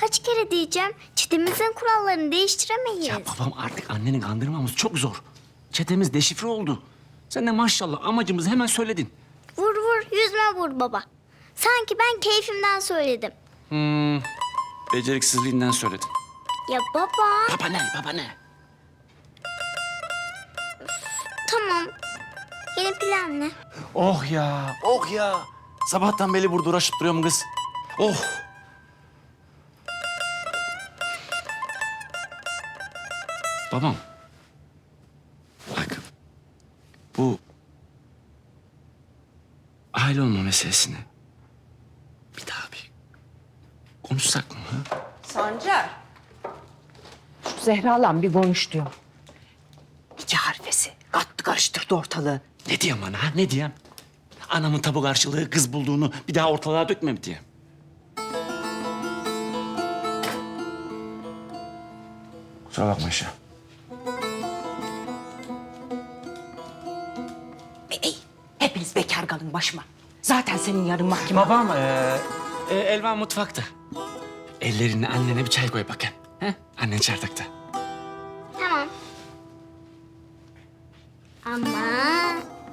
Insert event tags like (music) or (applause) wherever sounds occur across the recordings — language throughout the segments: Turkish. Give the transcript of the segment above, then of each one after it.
Kaç kere diyeceğim? Çetemizin kurallarını değiştiremeyiz. Ya babam artık anneni kandırmamız çok zor. Çetemiz deşifre oldu. Sen de maşallah amacımızı hemen söyledin. Vur vur yüzme vur baba. Sanki ben keyfimden söyledim. Hmm, beceriksizliğinden söyledin. Ya baba. Baba ne, baba ne? Tamam. Yeni plan ne? Oh ya, oh ya. Sabahtan beri burada uğraşıp duruyorum kız. Oh. Babam. Bak. Bu aile olma meselesini bir daha bir konuşsak mı? Ha? Sancar. Şu Zehra'la bir konuş diyor. Nikah harfesi. Kattı karıştırdı ortalığı. Ne diyeyim ana, ne diyeyim? Anamın tabu karşılığı kız bulduğunu bir daha ortalığa dökme mi diyeyim? Kusura bakma Ayşe. Hepiniz bekar kalın başıma. Zaten senin yarın mahkeme. Babam, ee, e, Elvan mutfakta. Ellerini annene bir çay koy bakayım. He? Annen çardakta. Tamam. Ama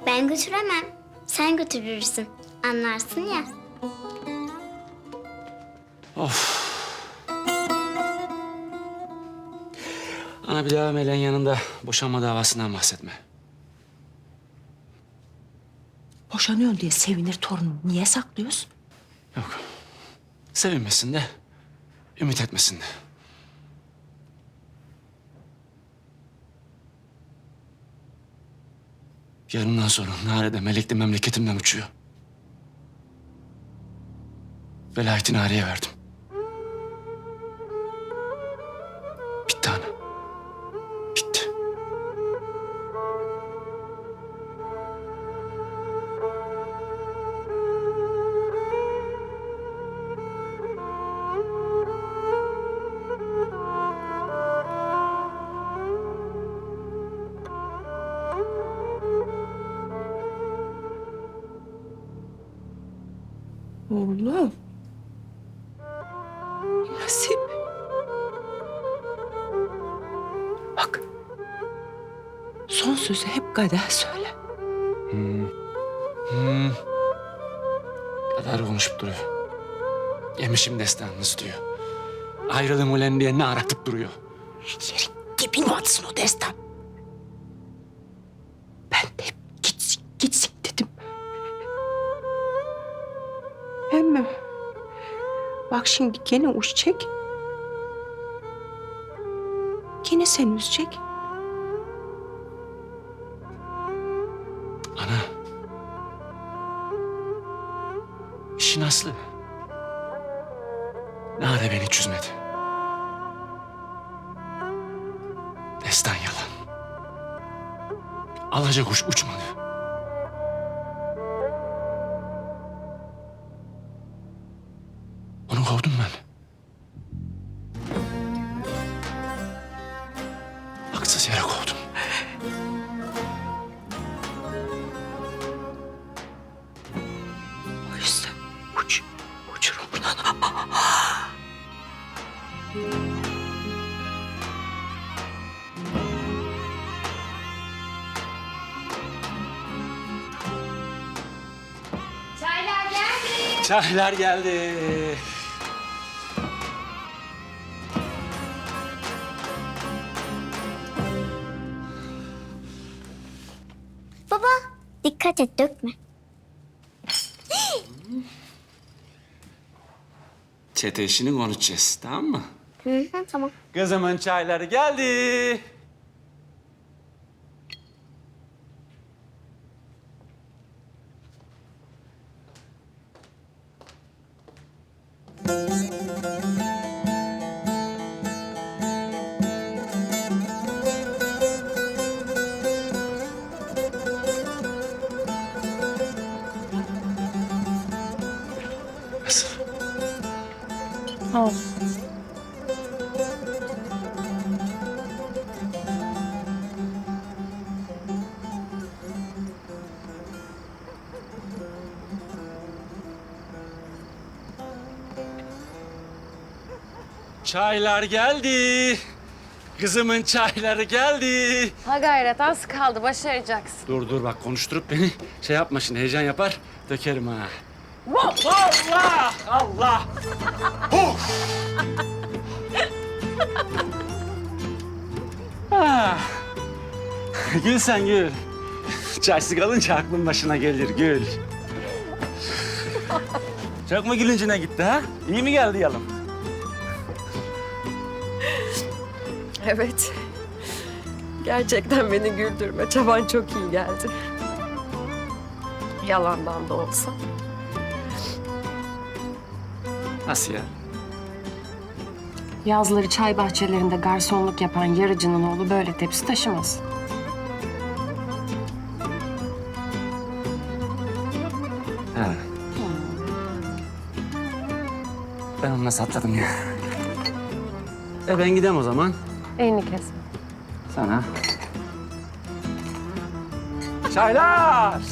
ben götüremem. Sen götürürsün. Anlarsın ya. Ana bir daha Melen yanında boşanma davasından bahsetme. Boşanıyorsun diye sevinir torunum. Niye saklıyorsun? Yok. Sevinmesin de, ümit etmesin de. Yarından sonra Nare Melek de memleketimden uçuyor. Velayeti Nare'ye verdim. Oğlum. Nasip. Bak. Son sözü hep kader söyle. Kadar konuşup duruyor. Yemişim destanınız diyor. Ayrılım ulen diye ne aratıp duruyor. Yerin dibine atsın o destan. Bak şimdi gene uçacak. Gene seni üzecek. Ana. İşin aslı. Nare beni çözmedi. Destan yalan. Alaca kuş uçmadı. Kovdum ben. Haksız yere kovdum. O yüzden uç, uçurumdan. Çaylar geldi. Çaylar geldi. Baba dikkat et dökme. Çete işini konuşacağız, tamam mı? Hı hı, tamam. Kızımın çayları geldi. Al. Çaylar geldi. Kızımın çayları geldi. Ha gayret az kaldı başaracaksın. Dur dur bak konuşturup beni şey yapma şimdi heyecan yapar. Dökerim ha. Allah! Allah! (laughs) (laughs) Ah. Gül sen gül. Çaysız kalınca aklın başına gelir gül. Çok mu gülüncüne gitti ha? İyi mi geldi yalım? Evet. Gerçekten beni güldürme. Çaban çok iyi geldi. Yalandan da olsa. Nasıl ya? Yazları çay bahçelerinde garsonluk yapan yarıcının oğlu böyle tepsi taşımaz. Ha. Ben onu nasıl atladım ya? E ben gidem o zaman. Elini kesme. Sana. Çaylar! (laughs)